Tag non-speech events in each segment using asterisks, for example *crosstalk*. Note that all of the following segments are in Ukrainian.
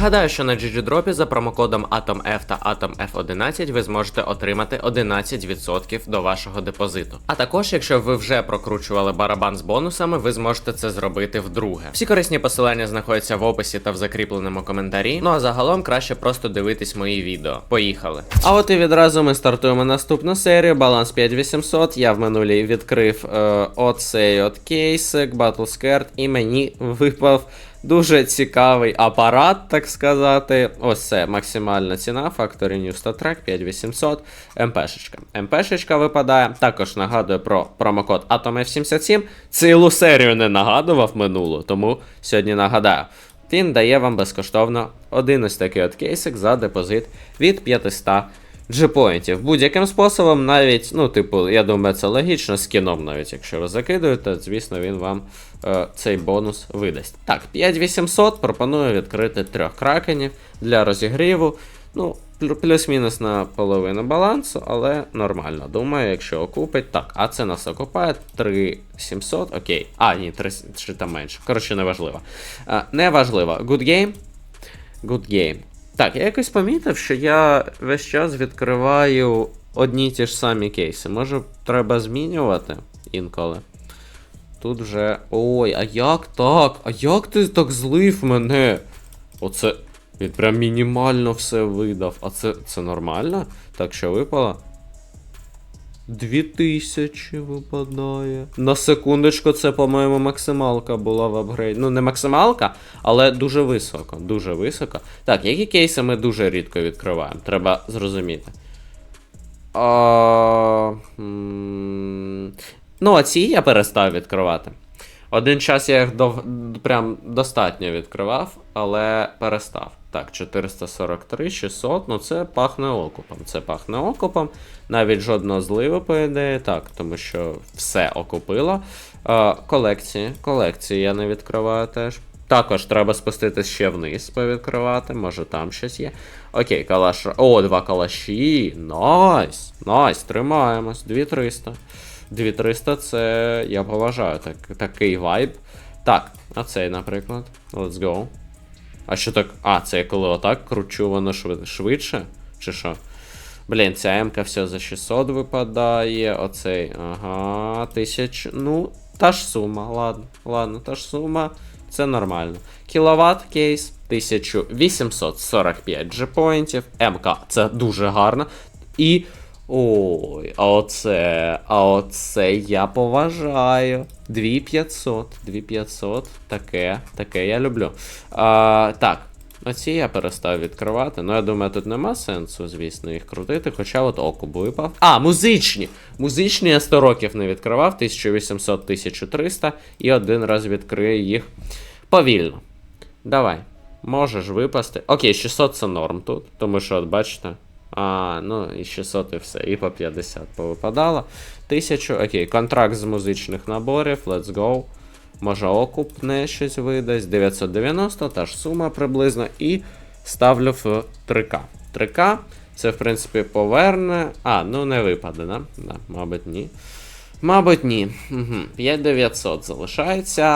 Нагадаю, що на GGDrop за промокодом AtomF та AtomF11 ви зможете отримати 11% до вашого депозиту. А також, якщо ви вже прокручували барабан з бонусами, ви зможете це зробити вдруге. Всі корисні посилання знаходяться в описі та в закріпленому коментарі. Ну а загалом краще просто дивитись мої відео. Поїхали. А от і відразу ми стартуємо наступну серію. Баланс 5800. Я в минулій відкрив е, оцей от кейсик, Battle і мені випав. Дуже цікавий апарат, так сказати. Ось це максимальна ціна Factory New Star Trek 5800 МПшечка. МПшечка випадає. Також нагадую про промокод AtomF77. Цілу серію не нагадував минулу, тому сьогодні нагадаю. Він дає вам безкоштовно один ось такий от кейсик за депозит від 500 G-поінтів. Будь-яким способом, навіть, ну, типу, я думаю, це логічно, з кіном навіть, якщо ви закидуєте, звісно, він вам е, цей бонус видасть. Так, 5800 пропоную відкрити трьох кракенів для розігріву. Ну, плюс-мінус на половину балансу, але нормально. Думаю, якщо окупить. Так, а це нас окупає 3700, окей. А, ні, 3, чи там менше. Коротше, неважливо. Е, неважливо. Good game. Good game. Так, я якось помітив, що я весь час відкриваю одні ті ж самі кейси. Може, треба змінювати інколи. Тут вже. Ой, а як так? А як ти так злив мене? Оце. Він прям мінімально все видав. А це це нормально? Так що випало? 2000 випадає. На секундочку, це, по-моєму, максималка була в апгрейд. Ну, не максималка, але дуже високо. Дуже високо. Так, які кейси ми дуже рідко відкриваємо, треба зрозуміти. А... Ну, а ці я перестав відкривати. Один час я їх дов... прям достатньо відкривав, але перестав. Так, 443, 600, ну це пахне окупом. Це пахне окупом. Навіть жодного зливу, по ідеї, так, тому що все окупило. Е, колекції. Колекції я не відкриваю теж. Також треба спуститись ще вниз, повідкривати, може там щось є. Окей, калаш. О, два калаші. Найс. Найс, тримаємось. 2300. 2300 це я поважаю так, такий вайб. Так, а цей, наприклад. Let's go. А що так. А, це я коли отак кручу, воно швидше? Чи що? Блін, ця МК все за 600 випадає. Оцей. Ага, 1000. Ну, та ж сума, ладно. Ладно, та ж сума. Це нормально. Кіловат кейс 1845 G-поінтів. МК це дуже гарно. І. Ой, а оце, а оце я поважаю. 2500, 2500, таке, таке я люблю. А, так, оці я перестав відкривати. Ну, я думаю, тут нема сенсу, звісно, їх крутити. Хоча от окуб випав. А, музичні! Музичні я 100 років не відкривав, 1800-1300, і один раз відкрию їх повільно. Давай. Можеш випасти. Окей, 600 це норм тут, тому що, от бачите. А, ну і 600 і все. І по 50 повипадало. 1000, окей, контракт з музичних наборів, let's go. Може окуп не щось видасть. 990, та ж сума приблизно. І ставлю в 3К. 3К. Це, в принципі, поверне. А, ну не випаде, да? да мабуть, ні. Мабуть, ні. Угу. 5900 залишається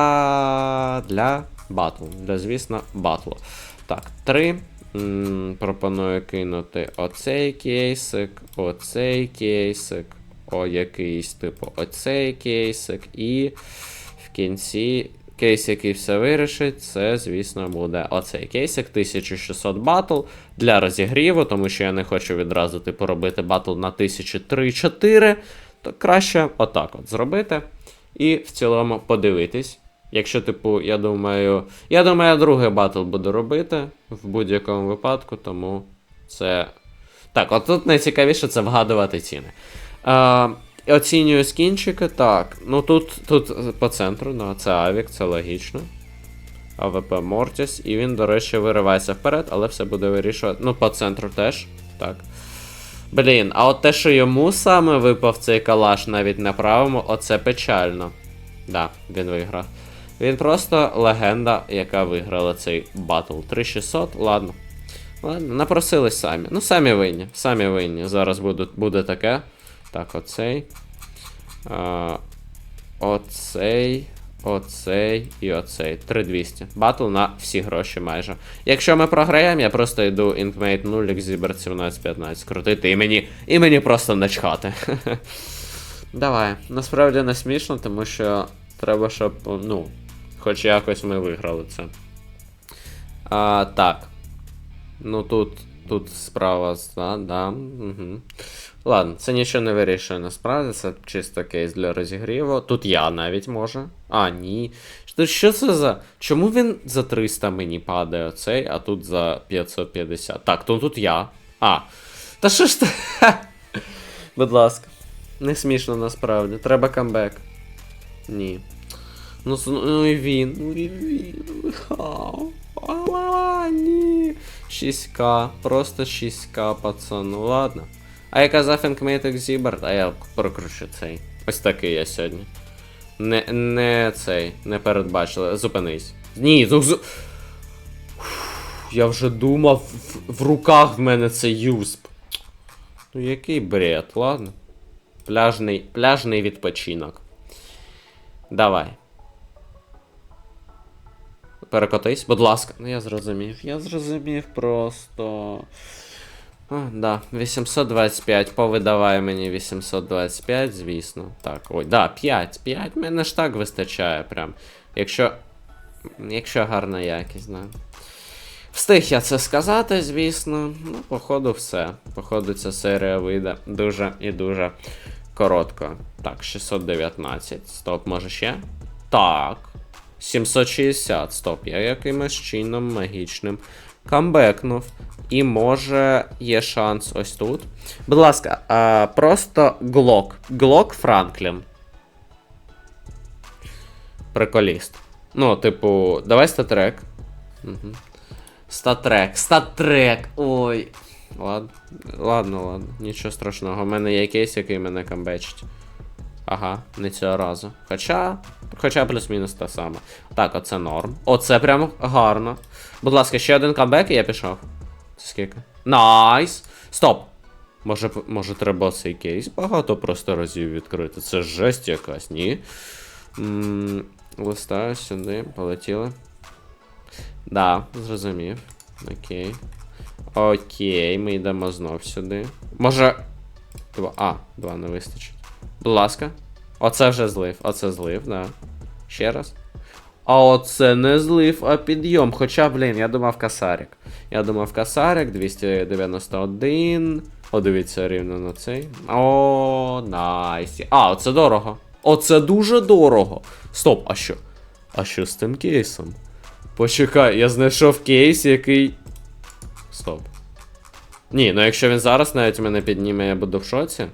для батлу. Для, звісно, батлу. Так, 3. Пропоную кинути оцей кейсик, оцей кейсик, о якийсь, типу, оцей кейсик, і в кінці кейс, який все вирішить, це, звісно, буде оцей кейсик 1600 батл для розігріву, тому що я не хочу відразу типу робити батл на 1003-4, то краще отак от зробити. І в цілому подивитись. Якщо, типу, я думаю. Я думаю, я другий батл буду робити в будь-якому випадку, тому це. Так, от тут найцікавіше це вгадувати ціни. Е, оцінюю скінчики. Так, ну тут, тут по центру, да, це Авік, це логічно. АВП Мортіс, і він, до речі, виривається вперед, але все буде вирішувати. Ну, по центру теж. Так. Блін, а от те, що йому саме випав цей калаш навіть на правому, оце печально. Да, він виграв. Він просто легенда, яка виграла цей батл. 3600, ладно. Ладно, напросились самі. Ну, самі винні. Самі винні. Зараз буде, буде таке. Так, оцей. А, оцей. оцей і оцей. 3200. Батл на всі гроші майже. Якщо ми програємо, я просто йду Inkmate 0, Exhibert 1715 крутити і мені, і мені просто начхати. *laughs* Давай. Насправді не смішно, тому що треба, щоб, ну, хоч якось ми виграли це. А, так. Ну тут, тут справа, да, да. Угу. Ладно, це нічого не вирішує насправді, це чисто кейс для розігріву. Тут я навіть можу. А, ні. Що, це за. Чому він за 300 мені падає оцей, а тут за 550? Так, то тут я. А. Та що ж ти? *laughs* Будь ласка. Не смішно насправді. Треба камбек. Ні. Ну, ну і він. Ну і він. Хау. А, ні. 6к. Просто 6к, пацан. Ну ладно. А я казав Inkmate Exhibert, а я прокручу цей. Ось такий я сьогодні. Не, не цей, не передбачили. Зупинись. Ні, ну з... Я вже думав, в, в руках в мене це юсп. Ну який бред, ладно. Пляжний, пляжний відпочинок. Давай. Перекотись, будь ласка. Ну я зрозумів. Я зрозумів просто. А, да, 825. Повидавай мені 825, звісно. Так, ой, да, 5. 5 мене ж так вистачає прям. Якщо. Якщо гарна якість, да. Встиг я це сказати, звісно. Ну, походу, все. Походу, ця серія вийде дуже і дуже коротко. Так, 619. Стоп, може ще? Так. 760. Стоп, я якимось чином магічним камбекнув. І може є шанс ось тут. Будь ласка, а, просто глок. Глок Франклін. Приколіст. Ну, типу, давай статрек. Угу. Статрек, статрек. Ой. Ладно, ладно, ладно. Нічого страшного. У мене є кейс, який мене камбечить. Ага, не цього разу. Хоча. Хоча плюс-мінус та сама. Так, оце норм. Оце прям гарно. Будь ласка, ще один камбек і я пішов. Це скільки? Найс! Стоп! Може, може треба цей кейс багато просто разів відкрити. Це жесть якась, ні? м листаю сюди, полетіли. Да, зрозумів. Окей. Окей, ми йдемо знов сюди. Може. А, два не вистачить. Будь ласка. Оце вже злив, оце злив, да. Ще раз. А оце не злив, а підйом. Хоча, блін, я думав касарик. Я думав касарик 291. О, дивіться рівно на цей. О, найс. А, оце дорого. Оце дуже дорого. Стоп, а що? А що з тим кейсом? Почекай, я знайшов кейс, який. Стоп. Ні, ну якщо він зараз навіть мене підніме, я буду в шоці.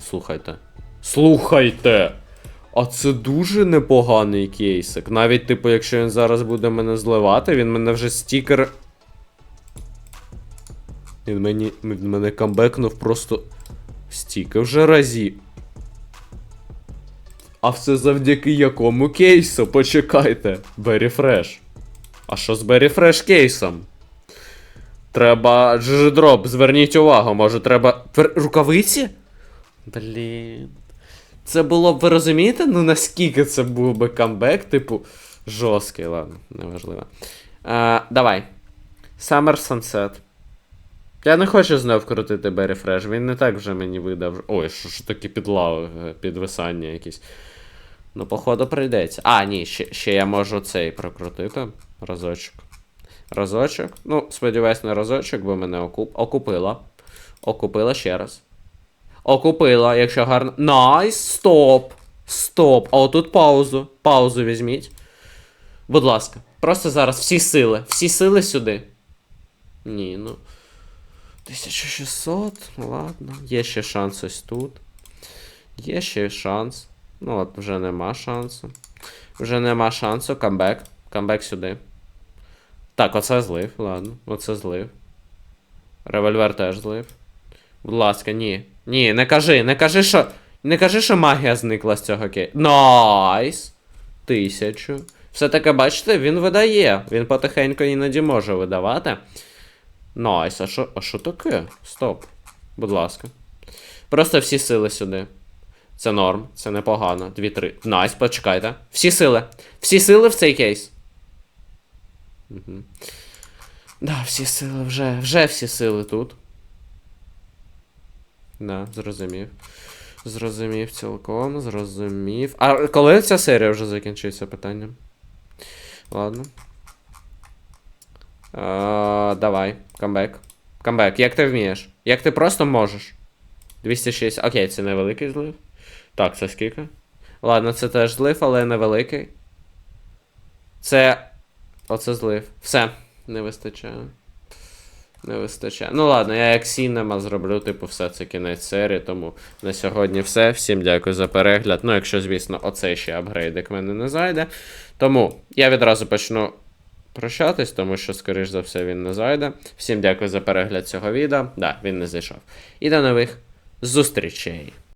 Слухайте. Слухайте! А це дуже непоганий кейсик. Навіть, типу, якщо він зараз буде мене зливати, він мене вже стікер. Він мені. Він мене камбекнув просто стільки вже разів. А все завдяки якому кейсу? Почекайте. Fresh. А що з Fresh кейсом? Треба джидроп, зверніть увагу, може треба. Рукавиці? Блін. Це було б, ви розумієте, ну наскільки це був би камбек, типу, жорсткий, ладно, неважливо. А, давай. Summer Sunset. Я не хочу знов крутити Berry Fresh, він не так вже мені видав. Ой, що ж таке підлави, підвисання якісь. Ну, походу, прийдеться. А, ні, ще, ще я можу цей прокрутити. Разочок. Разочок. Ну, сподіваюсь, на разочок, бо мене окуп... окупила. Окупила ще раз. Окупила, якщо гарно. Найс, стоп! Стоп. А отут паузу. Паузу візьміть. Будь ласка. Просто зараз всі сили. Всі сили сюди. Ні, ну. 1600, ладно. Є ще шанс ось тут. Є ще шанс. Ну, от вже нема шансу. Вже нема шансу. Камбек. Камбек сюди. Так, оце злив, ладно. Оце злив. Револьвер теж злив. Будь ласка, ні. Ні, не кажи, не кажи, що. Не кажи, що магія зникла з цього кей. Найс! Тисячу. Все таки, бачите, він видає. Він потихеньку іноді може видавати. Найс, а що, а що таке? Стоп. Будь ласка. Просто всі сили сюди. Це норм, це непогано. 2-3. Найс, почекайте. Всі сили. Всі сили в цей кейс. Угу. Да, всі сили вже, вже всі сили тут. Да, зрозумів. Зрозумів цілком, зрозумів. А коли ця серія вже закінчиться питання? Ладно. А, давай, камбек. Камбек, як ти вмієш? Як ти просто можеш? 206. Окей, це невеликий злив. Так, це скільки? Ладно, це теж злив, але невеликий. Це. Оце злив. Все, не вистачає. Не вистачає. Ну ладно, я як Сінема зроблю, типу, все це кінець серії, тому на сьогодні все. Всім дякую за перегляд. Ну, якщо, звісно, оцей ще апгрейдик в мене не зайде. Тому я відразу почну прощатись, тому що, скоріш за все, він не зайде. Всім дякую за перегляд цього відео. Да, він не зайшов. І до нових зустрічей.